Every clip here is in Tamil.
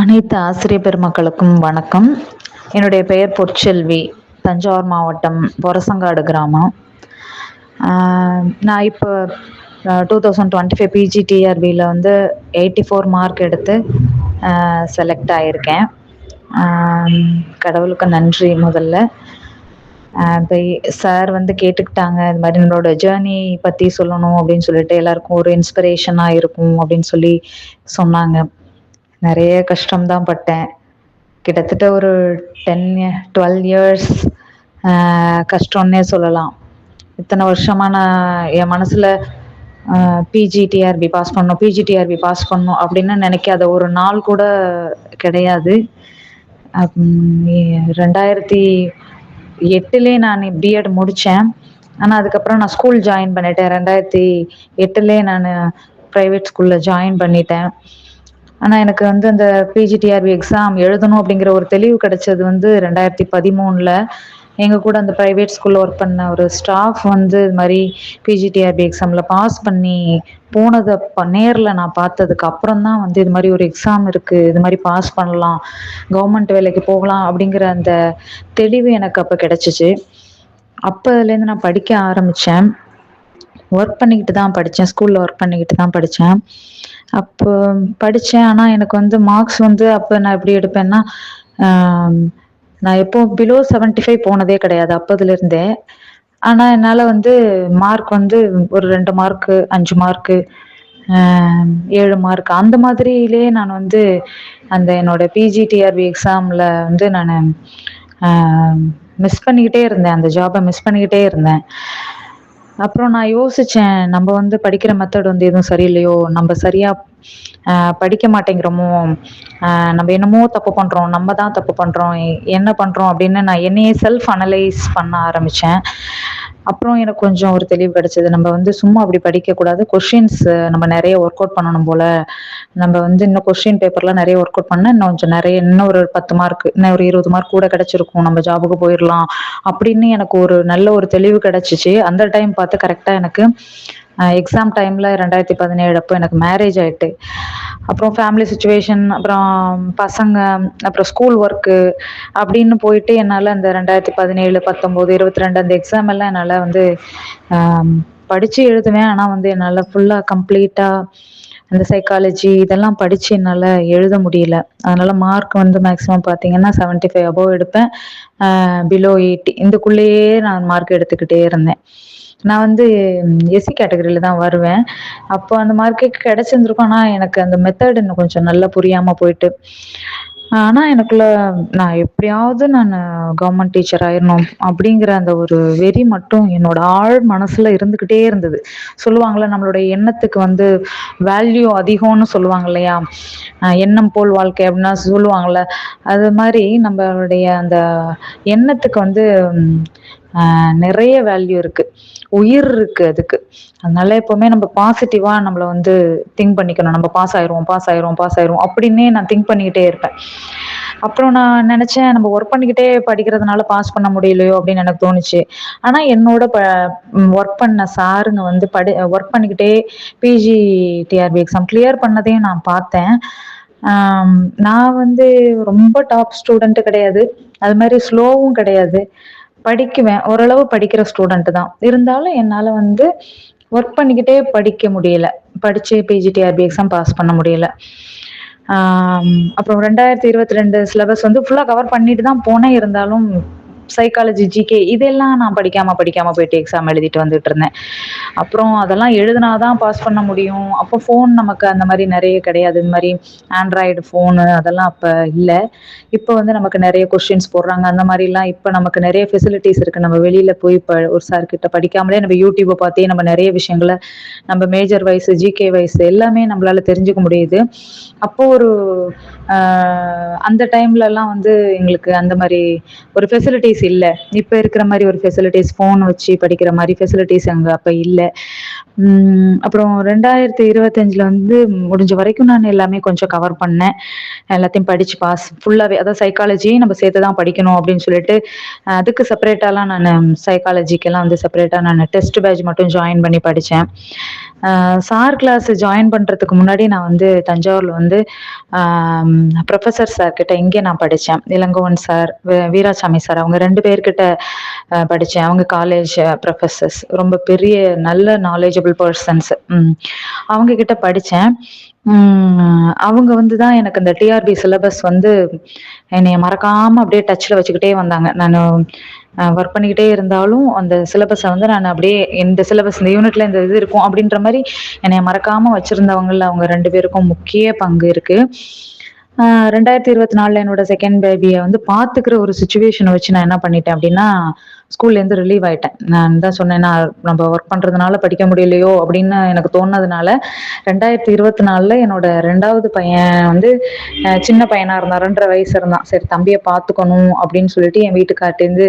அனைத்து ஆசிரிய பெருமக்களுக்கும் வணக்கம். என்னுடைய பெயர் பொற்செல்வி தஞ்சாவூர் மாவட்டம் பொரசங்காடு கிராமம். நான் இப்போ டூ தௌசண்ட் டுவெண்ட்டி ஃபைவ் பிஜிடிஆர்பியில் வந்து எயிட்டி ஃபோர் மார்க் எடுத்து செலக்ட் ஆகியிருக்கேன் கடவுளுக்கு நன்றி முதல்ல. இப்போ சார் வந்து கேட்டுக்கிட்டாங்க இது மாதிரி என்னோட ஜேர்னி பற்றி சொல்லணும் அப்படின்னு சொல்லிட்டு எல்லாருக்கும் ஒரு இன்ஸ்பிரேஷனாக இருக்கும் அப்படின்னு சொல்லி சொன்னாங்க. நிறைய கஷ்டம்தான் பட்டேன். கிட்டத்தட்ட ஒரு டென் டுவெல் இயர்ஸ் கஷ்டம்னே சொல்லலாம். இத்தனை வருஷமாக நான் என் மனசில் பிஜிடிஆர்பி பாஸ் பண்ணும் பிஜிடிஆர்பி பாஸ் பண்ணணும் அப்படின்னு நினைக்காத ஒரு நாள் கூட கிடையாது. ரெண்டாயிரத்தி எட்டுலேயே நான் பிஎட் முடித்தேன் ஆனால் அதுக்கப்புறம் நான் ஸ்கூல் ஜாயின் பண்ணிட்டேன். ரெண்டாயிரத்தி எட்டுலேயே நான் ப்ரைவேட் ஸ்கூலில் ஜாயின் பண்ணிட்டேன். ஆனால் எனக்கு வந்து அந்த பிஜிடிஆர்பி எக்ஸாம் எழுதணும் அப்படிங்கிற ஒரு தெளிவு கிடைச்சது வந்து ரெண்டாயிரத்தி பதிமூணில். எங்கள் கூட அந்த ப்ரைவேட் ஸ்கூலில் ஒர்க் பண்ண ஒரு ஸ்டாஃப் வந்து இது மாதிரி பிஜிடிஆர்பி எக்ஸாமில் பாஸ் பண்ணி போனதை ப நேரில் நான் பார்த்ததுக்கு அப்புறம் தான் வந்து இது மாதிரி ஒரு எக்ஸாம் இருக்குது இது மாதிரி பாஸ் பண்ணலாம். கவர்மெண்ட் வேலைக்கு போகலாம் அப்படிங்கிற அந்த தெளிவு எனக்கு அப்போ கிடச்சிச்சு. அப்போதுலேருந்து நான் படிக்க ஆரம்பித்தேன் ஒர்க் பண்ணிக்கிட்டு தான் படித்தேன் ஸ்கூலில் ஒர்க் பண்ணிக்கிட்டு தான் படித்தேன் அப்போ படித்தேன் ஆனால் எனக்கு வந்து மார்க்ஸ் வந்து அப்போ நான் எப்படி எடுப்பேன்னா நான் எப்போ பிலோ செவன்ட்டி ஃபைவ் போனதே கிடையாது அப்போதுலேருந்தே ஆனால் என்னால் வந்து மார்க் வந்து ஒரு ரெண்டு மார்க்கு அஞ்சு மார்க்கு ஏழு மார்க் அந்த மாதிரியிலே நான் வந்து அந்த என்னோட பிஜிடிஆர்பி எக்ஸாமில் வந்து நான் மிஸ் பண்ணிக்கிட்டே இருந்தேன். அந்த ஜாபை மிஸ் பண்ணிக்கிட்டே இருந்தேன். அப்புறம் நான் யோசித்தேன் நம்ம வந்து படிக்கிற மெத்தட் வந்து எதுவும் சரியில்லையோ நம்ம சரியாக படிக்க மாட்டேங்கிறோமோ நம்ம என்னமோ தப்பு பண்ணுறோம் நம்ம தான் தப்பு பண்ணுறோம் என்ன பண்ணுறோம் அப்படின்னு நான் என்னையே செல்ஃப் அனலைஸ் பண்ண ஆரம்பித்தேன் அப்புறம் எனக்கு கொஞ்சம் ஒரு தெளிவு கிடைச்சது. நம்ம வந்து சும்மா அப்படி படிக்கக்கூடாது கொஷின்ஸ் நம்ம நிறைய ஒர்க் அவுட் பண்ணணும் போல். நம்ம வந்து இன்னும் கொஷின் பேப்பர்லாம் நிறைய ஒர்க் அவுட் பண்ணால் இன்னும் கொஞ்சம் நிறைய இன்னும் ஒரு பத்து மார்க் இன்னும் ஒரு இருபது மார்க் கூட கிடச்சிருக்கும். நம்ம ஜாபுக்கு போயிடலாம் அப்படின்னு எனக்கு ஒரு நல்ல ஒரு தெளிவு கிடைச்சிச்சு. அந்த டைம் பார்த்து கரெக்டாக எனக்கு எக்ஸாம் டைமில் ரெண்டாயிரத்தி பதினேழு அப்போ எனக்கு மேரேஜ் ஆகிட்டு அப்புறம் ஃபேமிலி சுச்சுவேஷன் அப்புறம் பசங்க அப்புறம் ஸ்கூல் ஒர்க்கு அப்படின்னு போயிட்டு என்னால் அந்த ரெண்டாயிரத்தி பதினேழு பத்தொம்போது இருபத்தி ரெண்டு அந்த எக்ஸாம் எல்லாம் என்னால் வந்து படித்து எழுதுவேன். ஆனால் வந்து என்னால் ஃபுல்லாக கம்ப்ளீட்டாக அந்த சைக்காலஜி இதெல்லாம் படித்து என்னால் எழுத முடியல. அதனால் மார்க் வந்து மேக்ஸிமம் பார்த்தீங்கன்னா செவன்ட்டி ஃபைவ் அபோவ் எடுப்பேன் பிலோ எயிட்டி இதுக்குள்ளேயே நான் மார்க் எடுத்துக்கிட்டே இருந்தேன். நான் வந்து எஸ்சி கேட்டகரியில் தான் வருவேன். அப்போ அந்த மார்க்கே கிடச்சிருந்துருக்கும். ஆனால் எனக்கு அந்த மெத்தட் இன்னும் கொஞ்சம் நல்லா புரியாமல் போயிட்டு. ஆனால் எனக்குள்ள நான் எப்படியாவது நான் கவர்மெண்ட் டீச்சர் ஆயிடணும் அப்படிங்கிற அந்த ஒரு வெறி மட்டும் என்னோட ஆழ் மனசில் இருந்துக்கிட்டே இருந்தது. சொல்லுவாங்கள்ல நம்மளுடைய எண்ணத்துக்கு வந்து வேல்யூ அதிகம்னு சொல்லுவாங்க இல்லையா? எண்ணம் போல் வாழ்க்கை அப்படின்னா சொல்லுவாங்கள்ல அது மாதிரி நம்மளுடைய அந்த எண்ணத்துக்கு வந்து நிறைய வேல்யூ இருக்குது உயிர் இருக்குது அதுக்கு. அதனால எப்போவுமே நம்ம பாசிட்டிவாக நம்மளை வந்து திங்க் பண்ணிக்கணும். நம்ம பாஸ் ஆயிரும் பாஸ் ஆயிரும் பாஸ் ஆயிரும் அப்படின்னே நான் திங்க் பண்ணிக்கிட்டே இருப்பேன். அப்புறம் நான் நினச்சேன் நம்ம ஒர்க் பண்ணிக்கிட்டே படிக்கிறதுனால பாஸ் பண்ண முடியலையோ அப்படின்னு எனக்கு தோணுச்சு. ஆனால் என்னோட ப ஒர்க் பண்ண சாருங்க வந்து படி ஒர்க் பண்ணிக்கிட்டே பிஜி டிஆர்பி எக்ஸாம் கிளியர் பண்ணதையும் நான் பார்த்தேன். நான் வந்து ரொம்ப டாப் ஸ்டூடெண்ட் கிடையாது. அது மாதிரி ஸ்லோவும் கிடையாது. படிக்குவேன். ஓரளவு படிக்கிற ஸ்டூடெண்ட் தான். இருந்தாலும் என்னால் வந்து ஒர்க் பண்ணிக்கிட்டே படிக்க முடியல. படித்து பிஜிடிஆர்பி எக்ஸாம் பாஸ் பண்ண முடியல. அப்புறம் ரெண்டாயிரத்தி இருபத்தி ரெண்டு சிலபஸ் வந்து ஃபுல்லாக கவர் பண்ணிட்டு தான் போனேன். இருந்தாலும் சைக்காலஜி ஜிகே இதெல்லாம் நான் படிக்காமல் படிக்காமல் போயிட்டு எக்ஸாம் எழுதிட்டு வந்துட்டு இருந்தேன். அப்புறம் அதெல்லாம் எழுதினா தான் பாஸ் பண்ண முடியும். அப்போ ஃபோன் நமக்கு அந்த மாதிரி நிறைய கிடையாது. இந்த மாதிரி ஆண்ட்ராய்டு ஃபோனு அதெல்லாம் அப்போ இல்லை. இப்போ வந்து நமக்கு நிறைய கொஸ்டின்ஸ் போடுறாங்க. அந்த மாதிரிலாம் இப்போ நமக்கு நிறைய ஃபெசிலிட்டிஸ் இருக்குது நம்ம வெளியில் போய் இப்போ ஒரு சார் கிட்ட படிக்காமலே நம்ம யூடியூப்பை பார்த்தே நம்ம நிறைய விஷயங்களை நம்ம மேஜர் வைஸ் ஜிகே வைஸ் எல்லாமே நம்மளால தெரிஞ்சுக்க முடியுது. அப்போ ஒரு அந்த டைம்லலாம் வந்து எங்களுக்கு அந்த மாதிரி ஒரு ஃபெசிலிட்டிஸ் இல்லை. இப்போ இருக்கிற மாதிரி ஒரு ஃபெசிலிட்டிஸ் ஃபோன் வச்சு படிக்கிற மாதிரி ஃபெசிலிட்டிஸ் அங்கே அப்போ இல்லை. அப்புறம் ரெண்டாயிரத்தி இருபத்தஞ்சில் வந்து முடிஞ்ச வரைக்கும் நான் எல்லாமே கொஞ்சம் கவர் பண்ணேன். எல்லாத்தையும் படித்து பாஸ் ஃபுல்லாகவே அதாவது சைக்காலஜி நம்ம சேர்த்துதான் படிக்கணும் அப்படின்னு சொல்லிட்டு அதுக்கு செப்பரேட்டாலாம் நான் சைக்காலஜிக்கெல்லாம் வந்து செப்பரேட்டாக நான் டெஸ்ட் பேட்ச் மட்டும் ஜாயின் பண்ணி படித்தேன் சார் கிளாஸ் ஜாயின் பண்ணுறதுக்கு முன்னாடி நான் வந்து தஞ்சாவூரில் வந்து ப்ரொஃபசர் சார் கிட்ட இங்கே நான் படித்தேன் இளங்கோவன் சார் வீராசாமி சார் அவங்க ரெண்டு பேர்கிட்ட படித்தேன் அவங்க காலேஜ் ப்ரொஃபசர்ஸ் ரொம்ப பெரிய நல்ல நாலேஜபிள் பர்சன்ஸ் அவங்க கிட்ட படித்தேன் அவங்க வந்து தான் எனக்கு இந்த டிஆர்பி சிலபஸ் வந்து என்னை மறக்காமல் அப்படியே டச்சில் வச்சுக்கிட்டே வந்தாங்க. நான் ஒர்க் பண்ணிக்கிட்டே இருந்தாலும் அந்த சிலபஸை வந்து நான் அப்படியே இந்த சிலபஸ் இந்த யூனிட்ல இந்த இது இருக்கும் அப்படின்ற மாதிரி என்னை மறக்காம வச்சிருந்தவங்கல அவங்க ரெண்டு பேருக்கும் முக்கிய பங்கு இருக்கு. ரெண்டாயிரத்தி இருபத்தி நாலுல என்னோட செகண்ட் பேபியை வந்து பாத்துக்கிற ஒரு சுச்சுவேஷனை வச்சு நான் என்ன பண்ணிட்டேன் அப்படின்னா ஸ்கூல்லேருந்து ரிலீவ் ஆயிட்டேன். நான் தான் சொன்னேன் நான் நம்ம ஒர்க் பண்ணுறதுனால படிக்க முடியலையோ அப்படின்னு எனக்கு தோணுனதுனால ரெண்டாயிரத்தி இருபத்தி நாலில் என்னோட ரெண்டாவது பையன் வந்து சின்ன பையனாக இருந்தான் ரெண்டரை வயசு இருந்தான். சரி தம்பியை பார்த்துக்கணும் அப்படின்னு சொல்லிட்டு என் வீட்டுக்கார்ட்டேருந்து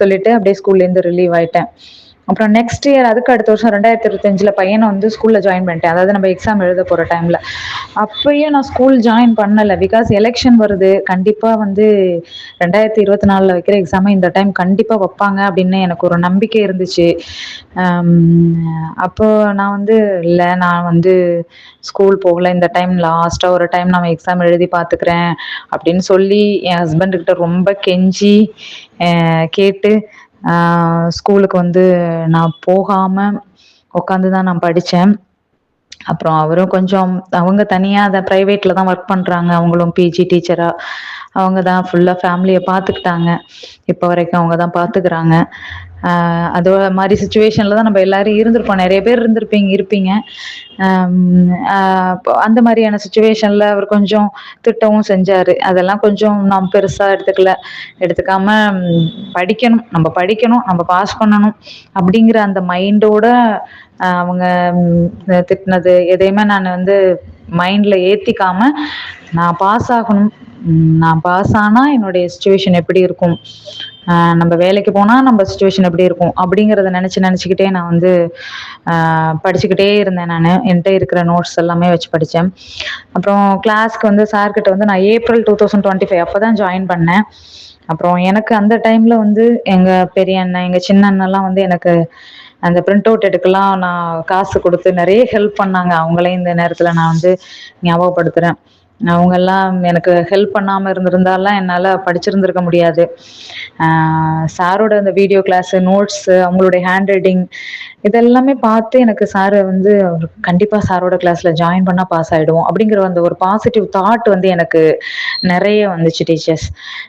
சொல்லிட்டு அப்படியே ஸ்கூல்லேருந்து ரிலீவ் ஆயிட்டேன். அப்புறம் நெக்ஸ்ட் இயர் அதுக்கு அடுத்த வருஷம் ரெண்டாயிரத்தி இருபத்தஞ்சில் பையனை வந்து ஸ்கூலில் ஜாயின் பண்ணிட்டேன். அதாவது நம்ம எக்ஸாம் எழுத போகிற டைமில் அப்பயும் நான் ஸ்கூல் ஜாயின் பண்ணலை. பிகாஸ் எலெக்ஷன் வருது. கண்டிப்பாக வந்து ரெண்டாயிரத்தி இருபத்தி நாலில் வைக்கிற எக்ஸாமை இந்த டைம் கண்டிப்பாக வைப்பாங்க அப்படின்னு எனக்கு ஒரு நம்பிக்கை இருந்துச்சு. அப்போ நான் வந்து இல்லை நான் வந்து ஸ்கூல் போகல. இந்த டைம் லாஸ்ட்டாக ஒரு டைம் நம்ம எக்ஸாம் எழுதி பார்த்துக்கிறேன் அப்படின்னு சொல்லி என் ஹஸ்பண்டுக்கிட்ட ரொம்ப கெஞ்சி கேட்டு ஸ்கூலுக்கு வந்து நான் போகாமல் உட்காந்து தான் நான் படித்தேன் அப்புறம் அவரும் கொஞ்சம் அவங்க தனியாக அதை ப்ரைவேட்டில் தான் ஒர்க் பண்ணுறாங்க அவங்களும் பிஜி டீச்சராக அவங்க தான் ஃபுல்லாக ஃபேமிலியை பார்த்துக்கிட்டாங்க. இப்போ வரைக்கும் அவங்க தான் பார்த்துக்கிறாங்க. அது மாதிரி சுச்சுவேஷனில் தான் நம்ம எல்லாரும் இருந்திருப்போம். நிறைய பேர் இருந்திருப்பீங்க இருப்பீங்க. அந்த மாதிரியான சுச்சுவேஷனில் அவர் கொஞ்சம் திட்டவும் செஞ்சார். அதெல்லாம் கொஞ்சம் நாம் பெருசாக எடுத்துக்கல. எடுத்துக்காம படிக்கணும். நம்ம படிக்கணும். நம்ம பாஸ் பண்ணணும். அப்படிங்கிற அந்த மைண்டோட அவங்க திட்டினது எதையுமே நான் வந்து மைண்டில் ஏற்றிக்காம நான் பாஸ் ஆகணும். நான் பாஸ் ஆனால் என்னுடைய சுச்சுவேஷன் எப்படி இருக்கும்? நம்ம வேலைக்கு போனால் நம்ம சுச்சுவேஷன் எப்படி இருக்கும்? அப்படிங்கிறத நினச்சி நினச்சிக்கிட்டே நான் வந்து படிச்சுக்கிட்டே இருந்தேன் நான். என்கிட்ட இருக்கிற நோட்ஸ் எல்லாமே வச்சு படித்தேன் அப்புறம் கிளாஸ்க்கு வந்து சார்கிட்ட வந்து நான் April two thousand twenty five அப்போ தான் ஜாயின் பண்ணேன். அப்புறம் எனக்கு அந்த டைமில் வந்து எங்கள் பெரிய அண்ணன் எங்கள் சின்ன அண்ணெல்லாம் வந்து எனக்கு அந்த பிரிண்ட் அவுட் எடுக்கலாம் நான் காசு கொடுத்து நிறைய ஹெல்ப் பண்ணாங்க. அவங்களையும் இந்த நேரத்தில் நான் வந்து ஞாபகப்படுத்துகிறேன் அவங்கெல்லாம் எனக்கு ஹெல்ப் பண்ணாமல் இருந்திருந்தாலாம் என்னால் படிச்சிருந்திருக்க முடியாது. சாரோட அந்த வீடியோ கிளாஸு நோட்ஸு அவங்களுடைய ஹேண்ட் ரைட்டிங் இதெல்லாமே பார்த்து எனக்கு சார் வந்து கண்டிப்பாக சாரோட கிளாஸில் ஜாயின் பண்ணால் பாஸ் ஆகிடுவோம் அப்படிங்கிற அந்த ஒரு பாசிட்டிவ் தாட் வந்து எனக்கு நிறைய வந்துச்சு டீச்சர்ஸ்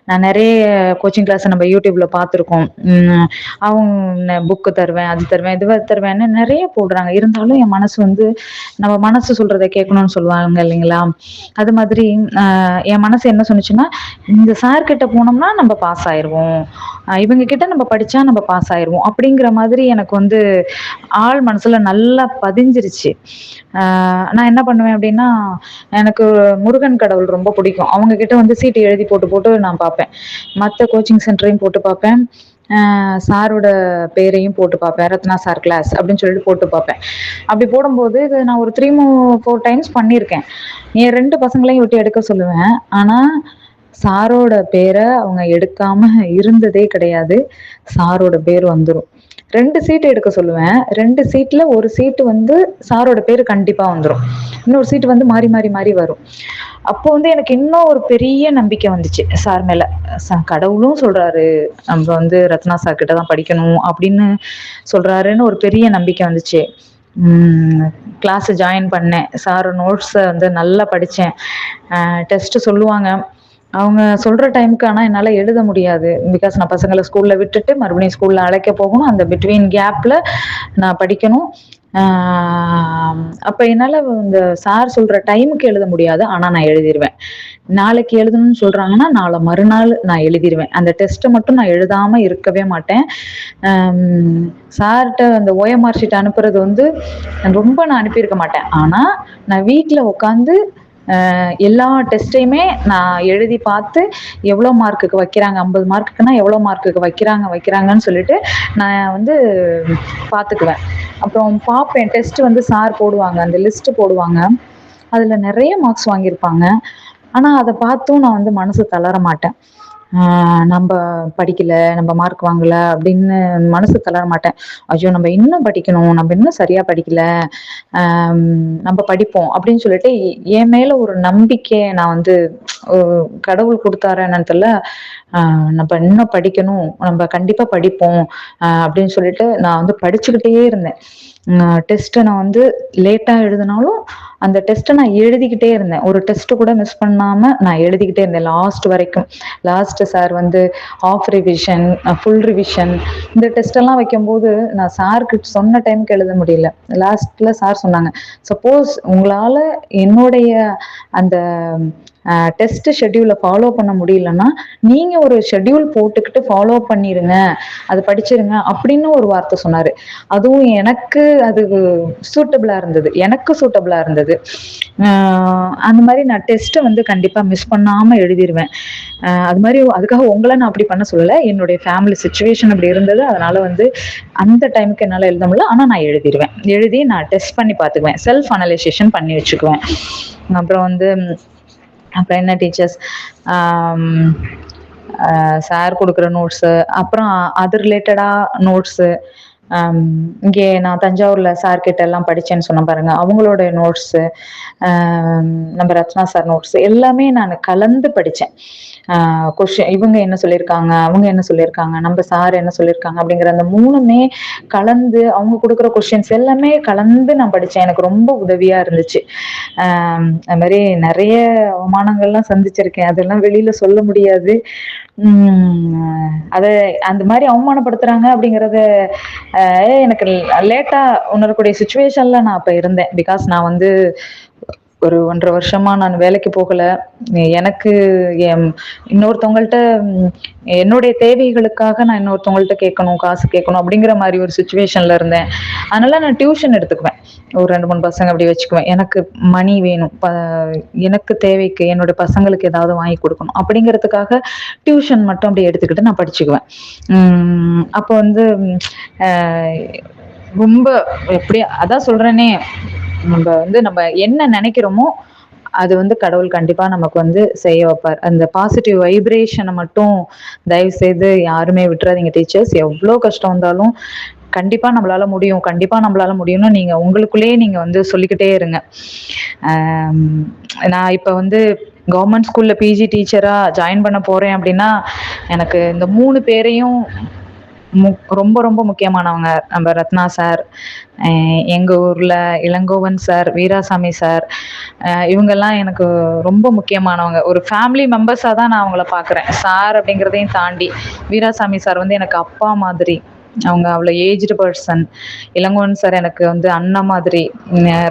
நான் நிறைய கோச்சிங் கிளாஸ் நம்ம யூடியூப்ல பார்த்துருக்கோம். அவங்க புக்கு தருவேன் அது தருவேன் இது தருவேன்னு நிறைய போடுறாங்க. இருந்தாலும் என் மனசு வந்து நம்ம மனசு சொல்றதை கேட்கணும்னு சொல்லுவாங்க இல்லைங்களா? அது மாதிரி என் மனசு என்ன சொன்னிச்சுன்னா இந்த சார் கிட்ட போனோம்னா நம்ம பாஸ் ஆயிடுவோம் இவங்க கிட்ட நம்ம படிச்சா நம்ம பாஸ் ஆயிடுவோம் அப்படிங்கிற மாதிரி எனக்கு வந்து ஆள் மனசுல நல்லா பதிஞ்சிருச்சு. நான் என்ன பண்ணுவேன் அப்படின்னா எனக்கு முருகன் கடவுள் ரொம்ப பிடிக்கும். அவங்க கிட்ட வந்து சீட்டு எழுதி போட்டு போட்டு நான் பார்ப்பேன். மற்ற கோச்சிங் சென்டரையும் போட்டு பார்ப்பேன். சாரோட பேரையும் போட்டு பார்ப்பேன். ரத்னா சார் கிளாஸ் அப்படின்னு சொல்லிட்டு போட்டு பார்ப்பேன். அப்படி போடும்போது இது நான் ஒரு த்ரீ மூ ஃபோர் டைம்ஸ் பண்ணியிருக்கேன். என் ரெண்டு பசங்களையும் விட்டு எடுக்க சொல்லுவேன். ஆனால் சாரோட பேரை அவங்க எடுக்காம இருந்ததே கிடையாது. சாரோட பேர் வந்துடும் ரெண்டு சீட்டு எடுக்க சொல்லுவேன். ரெண்டு சீட்ல ஒரு சீட்டு வந்து சாரோட பேர் கண்டிப்பா வந்துடும் இன்னொரு சீட்டு வந்து மாறி மாறி மாறி வரும். அப்போ வந்து எனக்கு இன்னும் ஒரு பெரிய நம்பிக்கை வந்துச்சு. சார் மேல. கடவுளும் சொல்றாரு நம்ம வந்து ரத்னா சார் கிட்ட தான் படிக்கணும் அப்படின்னு சொல்றாருன்னு ஒரு பெரிய நம்பிக்கை வந்துச்சு. கிளாஸ் ஜாயின் பண்ணேன். சார் நோட்ஸை வந்து நல்லா படித்தேன் டெஸ்ட்டு சொல்லுவாங்க. அவங்க சொல்கிற டைமுக்கு ஆனால் என்னால் எழுத முடியாது. பிகாஸ் நான் பசங்களை ஸ்கூலில் விட்டுட்டு மறுபடியும் ஸ்கூலில் அழைக்க போகணும். அந்த பிட்வீன் கேப்பில் நான் படிக்கணும். அப்போ என்னால் இந்த சார் சொல்கிற டைமுக்கு எழுத முடியாது. ஆனால் நான் எழுதிடுவேன் நாளைக்கு எழுதணும்னு சொல்கிறாங்கன்னா நாளை மறுநாள் நான் எழுதிடுவேன் அந்த டெஸ்ட்டை மட்டும் நான் எழுதாமல் இருக்கவே மாட்டேன். சார்கிட்ட அந்த ஓஎம்ஆர் ஷீட் அனுப்புறது வந்து ரொம்ப நான் அனுப்பியிருக்க மாட்டேன். ஆனால் நான் வீட்டில் உட்காந்து எல்லா டெஸ்ட்டையுமே நான் எழுதி பார்த்து எவ்வளோ மார்க்குக்கு வைக்கிறாங்க ஐம்பது மார்க்குக்குன்னா எவ்வளோ மார்க்குக்கு வைக்கிறாங்க வைக்கிறாங்கன்னு சொல்லிட்டு நான் வந்து பார்த்துக்குவேன். அப்புறம் பார்ப்பேன் டெஸ்ட் வந்து சார் போடுவாங்க அந்த லிஸ்ட்டு போடுவாங்க. அதில் நிறைய மார்க்ஸ் வாங்கியிருப்பாங்க. ஆனால் அதை பார்த்தும் நான் வந்து மனசு தளர மாட்டேன். நம்ம படிக்கல நம்ம மார்க் வாங்கல அப்படின்னு மனசு தளர மாட்டேன். ஐயோ நம்ம இன்னும் படிக்கணும் நம்ம இன்னும் சரியா படிக்கல ஆஹ் நம்ம படிப்போம் அப்படின்னு சொல்லிட்டு என் மேல ஒரு நம்பிக்கை நான் வந்து கடவுள் கொடுத்தாரு என்னன்னு தெரியல. ஆஹ் நம்ம இன்னும் படிக்கணும் நம்ம கண்டிப்பா படிப்போம் அப்படின்னு சொல்லிட்டு நான் வந்து படிச்சுக்கிட்டே இருந்தேன். டெஸ்ட்டை நான் வந்து லேட்டாக எழுதினாலும் அந்த டெஸ்ட்டை நான் எழுதிக்கிட்டே இருந்தேன். ஒரு டெஸ்ட் கூட மிஸ் பண்ணாமல் நான் எழுதிக்கிட்டே இருந்தேன் லாஸ்ட் வரைக்கும். லாஸ்ட் சார் வந்து ஆஃப் ரிவிஷன் ஃபுல் ரிவிஷன் இந்த டெஸ்ட்டெல்லாம் வைக்கும்போது நான் சாருக்கு சொன்ன டைமுக்கு எழுத முடியல. லாஸ்ட்ல சார் சொன்னாங்க சப்போஸ் உங்களால் என்னுடைய அந்த டெஸ்ட் ஷெட்யூலை ஃபாலோ பண்ண முடியலன்னா நீங்க ஒரு ஷெட்யூல் போட்டுக்கிட்டு ஃபாலோ பண்ணிருங்க அது படிச்சிருங்க அப்படின்னு ஒரு வார்த்தை சொன்னாரு. அதுவும் எனக்கு அது சூட்டபிளா இருந்தது. எனக்கு சூட்டபிளா இருந்தது. அந்த மாதிரி நான் டெஸ்ட்டை வந்து கண்டிப்பா மிஸ் பண்ணாம எழுதிருவேன். அது மாதிரி அதுக்காக உங்களை நான் அப்படி பண்ண சொல்லலை. என்னுடைய ஃபேமிலி சுச்சுவேஷன் அப்படி இருந்தது. அதனால வந்து அந்த டைமுக்கு என்னால் எழுத முடியல. ஆனால் நான் எழுதிடுவேன் எழுதி நான் டெஸ்ட் பண்ணி பார்த்துக்குவேன். செல்ஃப் அனலைசேஷன் பண்ணி வச்சுக்குவேன். அப்புறம் வந்து அப்புறம் என்ன டீச்சர்ஸ்? சார் கொடுக்குற நோட்ஸு அப்புறம் அது ரிலேட்டடாக நோட்ஸு இங்கே நான் தஞ்சாவூரில் சார் கிட்ட எல்லாம் படித்தேன்னு சொன்ன பாருங்க. அவங்களோட நோட்ஸு நம்ம ரத்னா சார் நோட்ஸ் எல்லாமே நான் கலந்து படித்தேன் கொஷின் இவங்க என்ன சொல்லியிருக்காங்க அவங்க என்ன சொல்லியிருக்காங்க நம்ம சார் என்ன சொல்லியிருக்காங்க அப்படிங்கிற அந்த மூணுமே கலந்து அவங்க கொடுக்குற கொஷின்ஸ் எல்லாமே கலந்து நான் படித்தேன் எனக்கு ரொம்ப உதவியாக இருந்துச்சு. அது மாதிரி நிறைய அவமானங்கள்லாம் சந்திச்சிருக்கேன். அதெல்லாம் வெளியில் சொல்ல முடியாது. அதை அந்த மாதிரி அவமானப்படுத்துறாங்க அப்படிங்கிறத எனக்கு லேட்டாக உணரக்கூடிய சுச்சுவேஷன்ல நான் அப்போ இருந்தேன். பிகாஸ் நான் வந்து ஒரு ஒன்றரை வருஷமா நான் வேலைக்கு போகல. எனக்கு என் இன்னொருத்தவங்கள்ட்ட என்னுடைய தேவைகளுக்காக நான் இன்னொருத்தவங்கள்ட்ட கேட்கணும் காசு கேட்கணும் அப்படிங்கிற மாதிரி ஒரு சுச்சுவேஷன்ல இருந்தேன். அதனால நான் டியூஷன் எடுத்துக்குவேன். ஒரு ரெண்டு மூணு பசங்க அப்படி வச்சுக்குவேன். எனக்கு மணி வேணும். எனக்கு தேவைக்கு என்னோட பசங்களுக்கு ஏதாவது வாங்கி கொடுக்கணும். அப்படிங்கிறதுக்காக டியூஷன் மட்டும் அப்படி எடுத்துக்கிட்டு நான் படிச்சுக்குவேன். அப்போ வந்து ரொம்ப எப்படி அதான் சொல்றேனே. நம்ம வந்து நம்ம என்ன நினைக்கிறோமோ அது வந்து கடவுள் கண்டிப்பா நமக்கு வந்து செய்ய வைப்பார். அந்த பாசிட்டிவ் வைப்ரேஷனை மட்டும் தயவு செய்து யாருமே விட்டுறாதீங்க டீச்சர்ஸ் எவ்வளோ கஷ்டம் வந்தாலும் கண்டிப்பா நம்மளால முடியும். கண்டிப்பா நம்மளால முடியும்னு நீங்க உங்களுக்குள்ளேயே நீங்க வந்து சொல்லிக்கிட்டே இருங்க. நான் இப்ப வந்து கவர்மெண்ட் ஸ்கூல்ல பிஜி டீச்சரா ஜாயின் பண்ண போறேன் அப்படின்னா எனக்கு இந்த மூணு பேரையும் ரொம்ப ரொம்ப முக்கியமானவங்க. நம்ம ரத்னா சார் எங்கள் ஊரில் இளங்கோவன் சார் வீராசாமி சார் இவங்கெல்லாம் எனக்கு ரொம்ப முக்கியமானவங்க. ஒரு ஃபேமிலி மெம்பர்ஸாக தான் நான் அவங்கள பார்க்குறேன் சார் அப்படிங்கிறதையும் தாண்டி வீராசாமி சார் வந்து எனக்கு அப்பா மாதிரி அவங்க அவ்வளோ ஏஜ்டு பர்சன் இளங்கோவன் சார் எனக்கு வந்து அண்ணன் மாதிரி.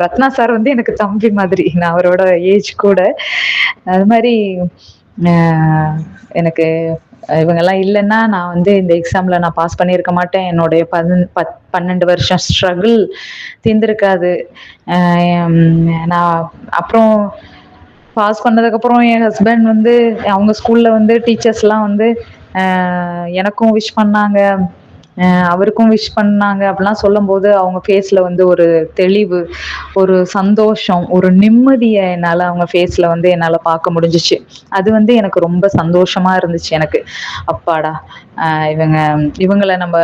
ரத்னா சார் வந்து எனக்கு தம்பி மாதிரி. நான் அவரோட ஏஜ் கூட. அது மாதிரி எனக்கு இவங்கெல்லாம் இல்லைன்னா நான் வந்து இந்த எக்ஸாமில் நான் பாஸ் பண்ணியிருக்க மாட்டேன். என்னுடைய பதின பத் பன்னெண்டு வருஷம் ஸ்ட்ரகிள் தீர்ந்துருக்காது. நான் அப்புறம் பாஸ் பண்ணதுக்கப்புறம் என் ஹஸ்பண்ட் வந்து அவங்க ஸ்கூலில் வந்து டீச்சர்ஸ்லாம் வந்து எனக்கும் விஷ் பண்ணாங்க. அவருக்கும் விஷ் பண்ணாங்க அப்படிலாம் சொல்லும் போது அவங்க ஃபேஸ்ல வந்து ஒரு தெளிவு ஒரு சந்தோஷம் ஒரு நிம்மதியை என்னால் அவங்க ஃபேஸ்ல வந்து என்னால் பார்க்க முடிஞ்சிச்சு. அது வந்து எனக்கு ரொம்ப சந்தோஷமா இருந்துச்சு எனக்கு. அப்பாடா இவங்க இவங்களை நம்ம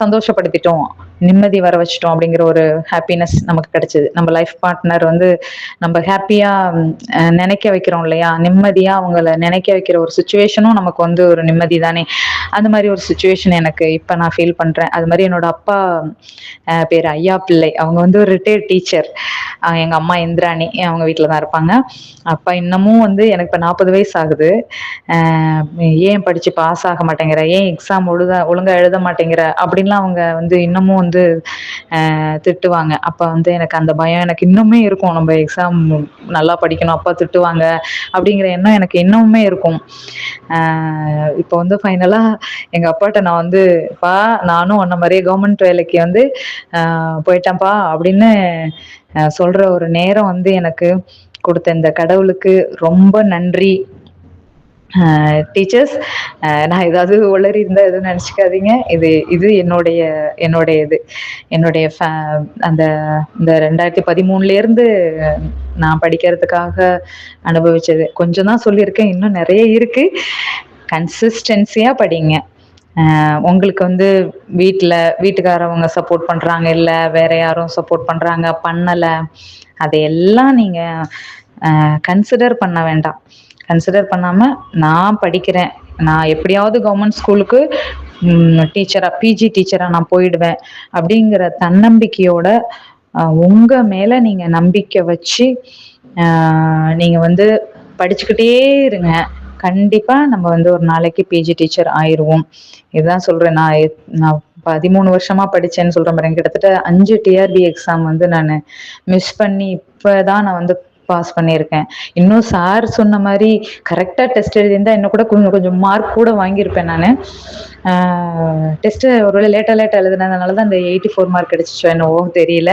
சந்தோஷப்படுத்திட்டோம். நிம்மதி வர வச்சிட்டோம் அப்படிங்கிற ஒரு ஹாப்பினஸ் நமக்கு கிடைச்சது. நம்ம லைஃப் பார்ட்னர் வந்து நம்ம ஹாப்பியா நினைக்க வைக்கிறோம் இல்லையா? நிம்மதியா அவங்கள நினைக்க வைக்கிற ஒரு சுச்சுவேஷனும் நமக்கு வந்து ஒரு நிம்மதி தானே? அந்த மாதிரி ஒரு சுச்சுவேஷன் எனக்கு இப்ப நான் ஃபீல் பண்றேன். அது மாதிரி என்னோட அப்பா பேர் ஐயா பிள்ளை. அவங்க வந்து ஒரு ரிட்டையர்ட் டீச்சர் எங்க அம்மா இந்திராணி. அவங்க வீட்டில் தான் இருப்பாங்க. அப்பா இன்னமும் வந்து எனக்கு இப்போ நாற்பது வயசு ஆகுது. ஏன் படிச்சு பாஸ் ஆக மாட்டேங்கிற? ஏன் எக்ஸாம் ஒழுங்க ஒழுங்கா எழுத மாட்டேங்கிற? அப்படின்லாம் அவங்க வந்து இன்னமும் வந்து திட்டுவாங்க. அப்போ வந்து எனக்கு அந்த பயம் எனக்கு இன்னுமே இருக்கும். நம்ம எக்ஸாம் நல்லா படிக்கணும் அப்பா திட்டுவாங்க அப்படிங்கிற எண்ணம் எனக்கு இன்னுமே இருக்கும். இப்போ வந்து ஃபைனலாக எங்கள் அப்பாட்ட நான் வந்து பா நானும் ஒன்ன மாதிரியே கவர்மெண்ட் வேலைக்கு வந்து போயிட்டேன்ப்பா அப்படின்னு சொல்ற ஒரு நேரம் வந்து எனக்கு கொடுத்த இந்த கடவுளுக்கு ரொம்ப நன்றி. டீச்சர்ஸ் நான் ஏதாவது உளறி இருந்தால் எதுவும் நினச்சிக்காதீங்க. இது இது என்னுடைய என்னுடைய இது. என்னுடைய ஃபே அந்த இந்த ரெண்டாயிரத்தி பதிமூணுலேருந்து நான் படிக்கிறதுக்காக அனுபவிச்சது. கொஞ்சம் தான் சொல்லியிருக்கேன் இன்னும் நிறைய இருக்குது கன்சிஸ்டன்சியாக படிங்க. உங்களுக்கு வந்து வீட்டில் வீட்டுக்காரவங்க சப்போர்ட் பண்ணுறாங்க இல்லை வேற யாரும் சப்போர்ட் பண்ணுறாங்க பண்ணலை அதையெல்லாம் நீங்கள் கன்சிடர் பண்ண வேண்டாம். கன்சிடர் பண்ணாமல் நான் படிக்கிறேன். நான் எப்படியாவது கவர்மெண்ட் ஸ்கூலுக்கு டீச்சராக பிஜி டீச்சராக நான் போயிடுவேன். அப்படிங்கிற தன்னம்பிக்கையோட உங்கள் மேலே நீங்கள் நம்பிக்கை வச்சு நீங்கள் வந்து படிச்சுக்கிட்டே இருங்க. கண்டிப்பாக நம்ம வந்து ஒரு நாளைக்கு பிஜி டீச்சர் ஆயிடுவோம் இதுதான் சொல்கிறேன் நான் நான் பதிமூணு வருஷமாக படித்தேன்னு சொல்ற மாதிரி கிட்டத்தட்ட அஞ்சு டிஆர்பி எக்ஸாம் வந்து நான் மிஸ் பண்ணி இப்போ தான் நான் வந்து பாஸ் பண்ணியிருக்கேன். இன்னும் சார் சொன்ன மாதிரி கரெக்டாக டெஸ்ட் எழுதியிருந்தா இன்னும் கூட கொஞ்சம் கொஞ்சம் மார்க் கூட வாங்கியிருப்பேன் நான். டெஸ்ட்டு ஒருவேளை லேட்டாக லேட்டாக எழுதுனதுனால தான் இந்த எயிட்டி ஃபோர் மார்க் கிடச்சிச்சோ என்னவோ தெரியல.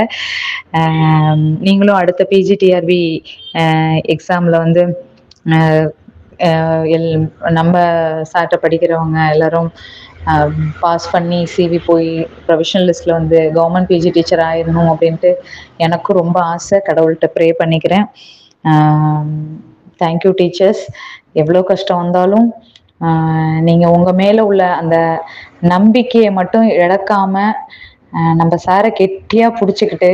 நீங்களும் அடுத்த பிஜிடிஆர்பி எக்ஸாமில் வந்து எல் நம்ம சாட்டை படிக்கிறவங்க எல்லாரும் Um, பாஸ் பண்ணி சிவி போய் ப்ரொவிஷனல் லிஸ்ட்டில் வந்து கவர்மெண்ட் பிஜி டீச்சர் ஆயிடணும் அப்படின்ட்டு எனக்கும் ரொம்ப ஆசை. கடவுள்கிட்ட ப்ரே பண்ணிக்கிறேன். Um, தேங்க்யூ டீச்சர்ஸ் எவ்வளோ கஷ்டம் வந்தாலும் uh, நீங்கள் உங்கள் மேலே உள்ள அந்த நம்பிக்கையை மட்டும் இழக்காம uh, நம்ம சாரை கெட்டியாக பிடிச்சிக்கிட்டு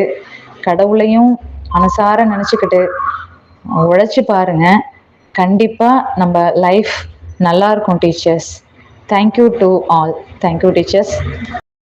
கடவுளையும் மனசார நினச்சிக்கிட்டு உழைச்சி பாருங்கள் கண்டிப்பாக நம்ம லைஃப் நல்லா இருக்கும் teachers thank you to all thank you teachers